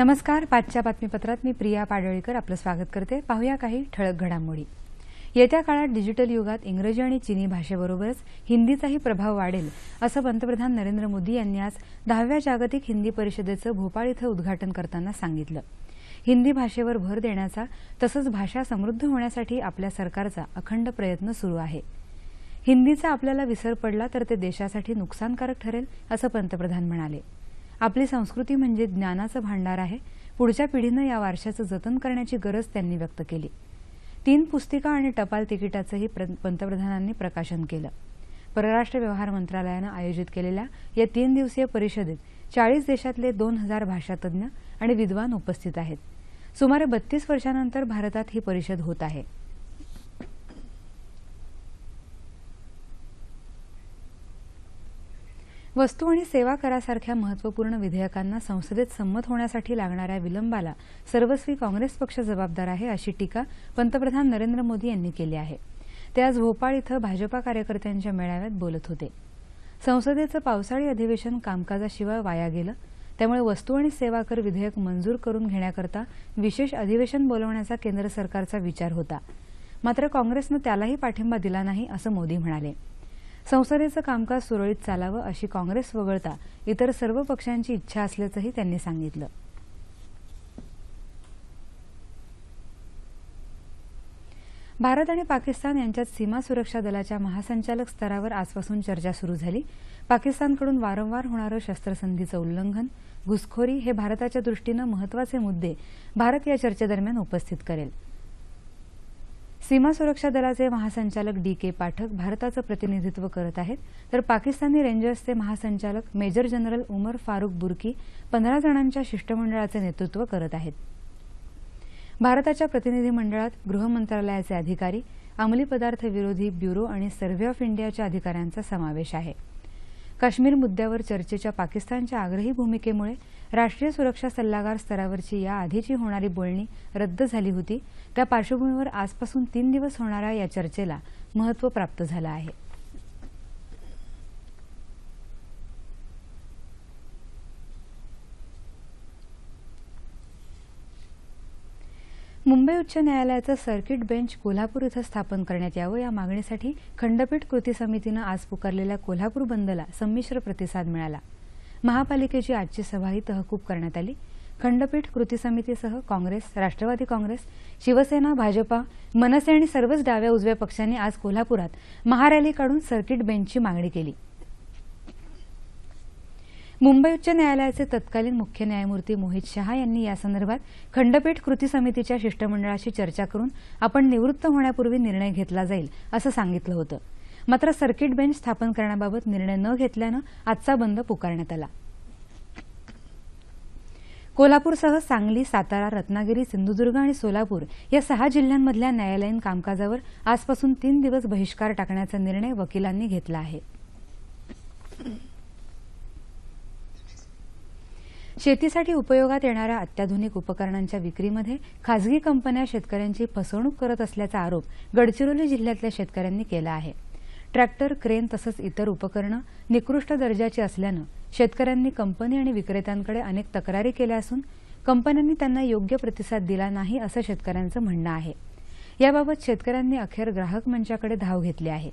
नमस्कार पाचच्या बातमीपत्रात मी प्रिया पाडळीकर आपलं स्वागत करते. पाहूया काही ठळक घडामोडी. येत्या काळात डिजिटल युगात इंग्रजी आणि चिनी भाषेबरोबरच हिंदीचाही प्रभाव वाढेल असं पंतप्रधान नरेंद्र मोदी यांनी आज दहाव्या जागतिक हिंदी परिषदेचं भोपाळ इथं उद्घाटन करताना सांगितलं. हिंदी भाषेवर भर देण्याचा तसंच भाषा समृद्ध होण्यासाठी आपल्या सरकारचा अखंड प्रयत्न सुरू आहे. हिंदीचा आपल्याला विसर पडला तर ते देशासाठी नुकसानकारक ठरेल असं पंतप्रधान म्हणाले. आपली संस्कृती म्हणजे ज्ञानाचं भांडार आहे. पुढच्या पिढीनं या वारशाचं जतन करण्याची गरज त्यांनी व्यक्त केली. तीन पुस्तिका आणि टपाल तिकिटाचंही पंतप्रधानांनी प्रकाशन केलं. परराष्ट्र व्यवहार मंत्रालयानं आयोजित केलेल्या या तीन दिवसीय परिषदेत चाळीस देशातले दोन हजार भाषातज्ञ आणि विद्वान उपस्थित आहेत. सुमारे बत्तीस वर्षांनंतर भारतात ही परिषद होत आहे. वस्तू आणि सेवा करासारख्या महत्त्वपूर्ण विधेयकांना संसदेत संमत होण्यासाठी लागणाऱ्या विलंबाला सर्वस्वी काँग्रेस पक्ष जबाबदार आहे अशी टीका पंतप्रधान नरेंद्र मोदी यांनी केली आहे. ते आज भोपाळ इथं भाजपा कार्यकर्त्यांच्या मेळाव्यात बोलत होते. संसदेचं पावसाळी अधिवेशन कामकाजाशिवाय वाया गेलं. त्यामुळे वस्तू आणि सेवा कर विधेयक मंजूर करून घेण्याकरता विशेष अधिवेशन बोलवण्याचा केंद्र सरकारचा विचार होता. मात्र काँग्रेसनं त्यालाही पाठिंबा दिला नाही असं मोदी म्हणाले. संसदेचं कामकाज सुरळीत चालावं अशी काँग्रेस वगळता इतर सर्व पक्षांची इच्छा असल्याचंही त्यांनी सांगितलं. भारत आणि पाकिस्तान यांच्यात सीमा सुरक्षा दलाच्या महासंचालक स्तरावर आजपासून चर्चा सुरू झाली. पाकिस्तानकडून वारंवार होणारं शस्त्रसंधीचं उल्लंघन घुसखोरी हे भारताच्या दृष्टीनं महत्त्वाचे मुद्दे भारत या चर्चेदरम्यान उपस्थित करेल. सीमा सुरक्षा दलाचे महासंचालक डी के पाठक भारताचं प्रतिनिधित्व करत आहेत. तर पाकिस्तानी रेंजर्सचे महासंचालक मेजर जनरल उमर फारुक बुर्की पंधरा जणांच्या शिष्टमंडळाचे नेतृत्व करत आहेत. भारताच्या प्रतिनिधी मंडळात गृह मंत्रालयाचे अधिकारी अंमली पदार्थ विरोधी ब्युरो आणि सर्व्हे ऑफ इंडियाच्या अधिकाऱ्यांचा समावेश आहे. काश्मीर मुद्द्यावर चर्चेच्या पाकिस्तानच्या आग्रही भूमिकेमुळे राष्ट्रीय सुरक्षा सल्लागार स्तरावरची या आधीची होणारी बोलणी रद्द झाली होती. त्या पार्श्वभूमीवर आजपासून तीन दिवस होणाऱ्या या चर्चेला महत्त्व प्राप्त झालं आहे. मुंबई उच्च न्यायालयाचं सर्किट बेंच कोल्हापूर इथं स्थापन करण्यात यावं या मागणीसाठी खंडपीठ कृती समितीनं आज पुकारलेल्या कोल्हापूर बंदला संमिश्र प्रतिसाद मिळाला. महापालिकेची आजची सभाही तहकूब करण्यात आली. खंडपीठ कृती समितीसह काँग्रेस राष्ट्रवादी काँग्रेस शिवसेना भाजपा मनसे आणि सर्वच डाव्या उजव्या पक्षांनी आज कोल्हापुरात महारॅली काढून सर्किट बेंचची मागणी केली. मुंबई उच्च न्यायालयाचे तत्कालीन मुख्य न्यायमूर्ती मोहित शहा यांनी यासंदर्भात खंडपीठ कृती समितीच्या शिष्टमंडळाशी चर्चा करून आपण निवृत्त होण्यापूर्वी निर्णय घेतला जाईल असं सांगितलं होतं. मात्र सर्किट बेंच स्थापन करण्याबाबत निर्णय न घेतल्यानं आजचा बंद पुकारण्यात आला. कोल्हापूरसह सांगली सातारा रत्नागिरी सिंधुदुर्ग आणि सोलापूर या सहा जिल्ह्यांमधल्या न्यायालयीन कामकाजावर आजपासून तीन दिवस बहिष्कार टाकण्याचा निर्णय वकिलांनी घेतला आहे. शेतीसाठी उपयोगात येणाऱ्या अत्याधुनिक उपकरणांच्या विक्रीमध्ये खासगी कंपन्या शेतकऱ्यांची फसवणूक करत असल्याचा आरोप गडचिरोली जिल्ह्यातल्या शेतकऱ्यांनी केला आहे. ट्रॅक्टर क्रेन तसंच इतर उपकरणं निकृष्ट दर्जाची असल्यानं शेतकऱ्यांनी कंपनी आणि विक्रेत्यांकडे अनेक तक्रारी केल्या असून कंपन्यांनी त्यांना योग्य प्रतिसाद दिला नाही असं शेतकऱ्यांचं म्हणणं आहे. याबाबत शेतकऱ्यांनी अखेर ग्राहक मंचाकडे धाव घेतली आहे.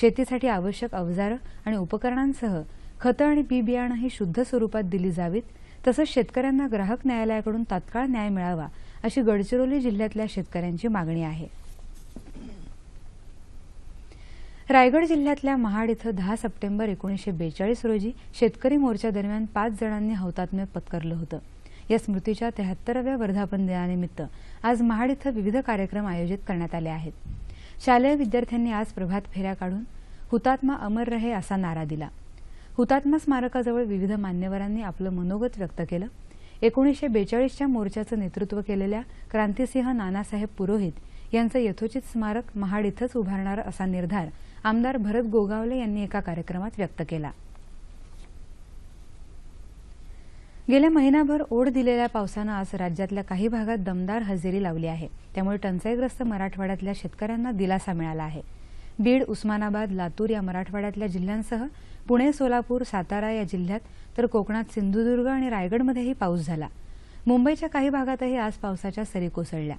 शेतीसाठी आवश्यक अवजारं आणि उपकरणांसह खतं आणि बी बियाणंही शुद्ध स्वरूपात दिली जावीत तसंच शेतकऱ्यांना ग्राहक न्यायालयाकडून तात्काळ न्याय मिळावा अशी गडचिरोली जिल्ह्यातल्या शेतकऱ्यांची मागणी आहे. रायगड जिल्ह्यातल्या महाड इथं दहा सप्टेंबर एकोणीसशे बेचाळीस रोजी शेतकरी मोर्चादरम्यान पाच जणांनी हौतात्म्य पत्करलं होतं. या स्मृतीच्या तेहत्तराव्या वर्धापन दिनानिमित्त आज महाड इथं विविध कार्यक्रम आयोजित करण्यात आले आहेत. शालेय विद्यार्थ्यांनी आज प्रभात फेऱ्या काढून हुतात्मा अमर रहे असा नारा दिला. हुतात्मा स्मारकाजवळ विविध मान्यवरांनी आपलं मनोगत व्यक्त केलं. एकोणीसशे बेचाळीसच्या मोर्चाचं नेतृत्व केलेल्या क्रांतिसिंह नानासाहेब पुरोहित यांचं यथोचित स्मारक महाड इथंच उभारणार असा निर्धार आमदार भरत गोगावले यांनी एका कार्यक्रमात व्यक्त केला. गेल्या महिनाभर ओढ दिलेल्या पावसानं आज राज्यातल्या काही भागात दमदार हजेरी लावली आहे. त्यामुळे टंचाईग्रस्त मराठवाड्यातल्या शेतकऱ्यांना दिलासा मिळाला आहे. बीड उस्मानाबाद लातूर या मराठवाड्यातल्या जिल्ह्यांसह पुणे सोलापूर सातारा या जिल्ह्यात तर कोकणात सिंधुदुर्ग आणि रायगडमध्येही पाऊस झाला. मुंबईच्या काही भागातही आज पावसाच्या सरी कोसळल्या.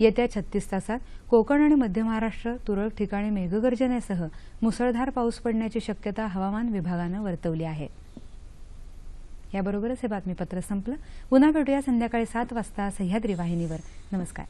येत्या छत्तीस तासात कोकण आणि मध्य महाराष्ट्र तुरळक ठिकाणी मेघगर्जनेसह मुसळधार पाऊस पडण्याची शक्यता हवामान विभागानं वर्तवली आहे. याबरोबरच हे बातमीपत्र संपलं. पुन्हा भेटूया संध्याकाळी सात वाजता सह्याद्री वाहिनीवर. नमस्कार.